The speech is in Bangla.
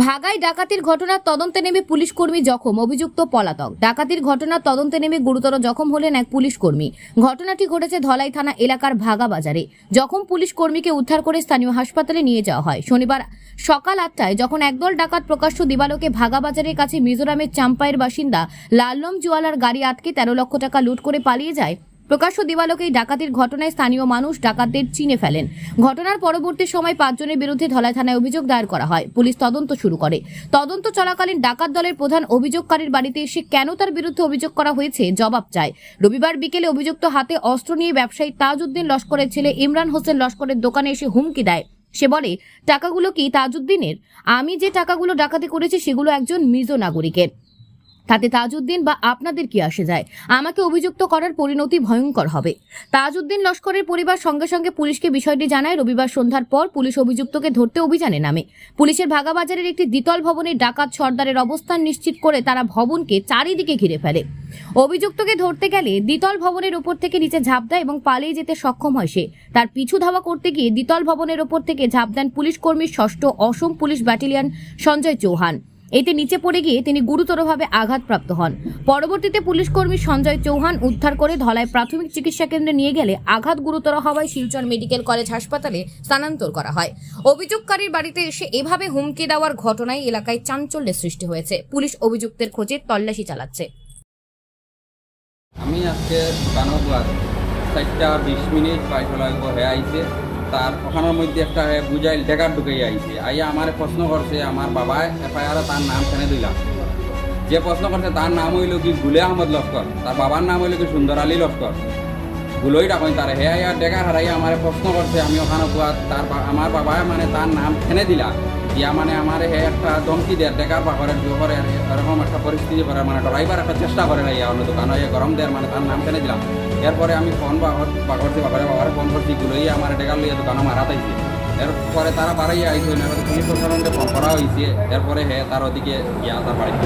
ভাগাই ডাকাতির ঘটনার তদন্তে নেমে পুলিশ কর্মী জখম, অভিযুক্ত পলাতক। ডাকাতির ঘটনার তদন্তে নেমে গুরুতর জখম হলেন এক পুলিশ কর্মী। ঘটনাটি ঘটেছে ধলাই থানা এলাকার ভাগা বাজারে। জখম পুলিশ কর্মীকে উদ্ধার করে স্থানীয় হাসপাতালে নিয়ে যাওয়া হয়। শনিবার সকাল আটটায় যখন একদল ডাকাত প্রকাশ্য দিবালোকে ভাগা বাজারের কাছে মিজোরামের চাম্পাইয়ের বাসিন্দা লাললম জুয়ালার গাড়ি আটকে তেরো লক্ষ টাকা লুট করে পালিয়ে যায় প্রকাশ্য দিবালোকে ডাকাতির ঘটনায় স্থানীয় মানুষ ডাকাতদের চিনে ফেলেন। ঘটনার পরবর্তী সময় পাঁচজনের বিরুদ্ধে ধলাই থানায় অভিযোগ দায়ের করা হয়। পুলিশ তদন্ত শুরু করে। তদন্ত চলাকালীন ডাকাত দলের প্রধান অভিযোগকারীর বাড়িতে এসে কেন তার বিরুদ্ধে অভিযোগ করা হয়েছে জবাব চায়। রবিবার বিকেলে অভিযুক্ত হাতে অস্ত্র নিয়ে ব্যবসায়ী তাজউদ্দিন লস্করের ছেলে ইমরান হোসেন লস্করের দোকানে এসে হুমকি দেয়। সে বলে, টাকাগুলো কি তাজউদ্দিনের? আমি যে টাকাগুলো ডাকাতি করেছি সেগুলো একজন মিজো নাগরিকের। তাতে তাজউদ্দিন বা আপনাদের কি আসে যায়? আমাকে অভিযুক্ত করার পরিণতি ভয়ঙ্কর হবে। তাজউদ্দিন লস্করের পরিবার সঙ্গে সঙ্গে পুলিশকে বিষয়টি জানায়, রবিবার সন্ধ্যার পর পুলিশ অভিযুক্তকে ধরতে অভিযানে নামে। পুলিশের ভাগাবাজারের একটি দ্বিতল ভবনে ডাকাত সর্দারের অবস্থান নিশ্চিত করে তারা ভবনকে চারিদিকে ঘিরে ফেলে। অভিযুক্তকে ধরতে গেলে দ্বিতল ভবনের উপর থেকে নিচে ঝাঁপ দেয় এবং পালিয়ে যেতে সক্ষম হয় সে। তার পিছু ধাওয়া করতে গিয়ে দ্বিতল ভবনের ওপর থেকে ঝাঁপ দেন পুলিশ কর্মীর ষষ্ঠ অসম পুলিশ ব্যাটালিয়ন সঞ্জয় চৌহান। এতে নিচে পড়ে গিয়ে তিনি গুরুতরভাবে আঘাতপ্রাপ্ত হন। পরবর্তীতে পুলিশ কর্মী সঞ্জয় চৌহান উদ্ধার করে ধলায় প্রাথমিক চিকিৎসা কেন্দ্রে নিয়ে গেলে আঘাত গুরুতর হওয়ায় শিলচর মেডিকেল কলেজ হাসপাতালে স্থানান্তর করা হয়। অভিযোগকারীর বাড়িতে এসে এভাবে হুমকি দেওয়ার ঘটনায় এলাকায় চাঞ্চল্যের সৃষ্টি হয়েছে। পুলিশ অভিযুক্তের খোঁজে তল্লাশি চালাচ্ছে। আমি আজকে দোকানত চারটা বিশ মিনিট পাই ফেলাইব হে আইছে। তার ওখানের মধ্যে একটা বুঝাইল টেকার ঢুকে আইছে। আইয়া আমার প্রশ্ন করছে, আমার বাবা এফআইআর তার নাম কেনে দিলাম যে প্রশ্ন করছে, তার নাম হইল কি গুলে আহমদ লস্কর? তার বাবার নাম হইল কি সুন্দর আলী লস্কর? গুলোই ডাকই তার। হে আইয়া টেকা হারাইয়া আমার প্রশ্ন করছে, আমি ওখানে তার আমার বাবা মানে তার নাম কেনে দিলা? দিয়া মানে আমার হে একটা ধমকি দেয় ডেকা পাখরে করে এরকম একটা পরিস্থিতি করে মানে ড্রাইভার একটা চেষ্টা করে না ইয়া অন্য দোকান হয়ে গরম দেয় মানে তার নাম কেনে দিলাম। এরপরে আমি ফোন পাকড়ছি বাবারে বাবার ফোন করছি, গুলোই আমার টেকা লইয়া দোকানে মারা তাইছে এরপরে তারা বাড়াইয়া আইসে পুলিশ প্রশাসনকে ফোন করা হয়েছে এরপরে হে তার ওদিকে, ইয়া তার বাড়িতে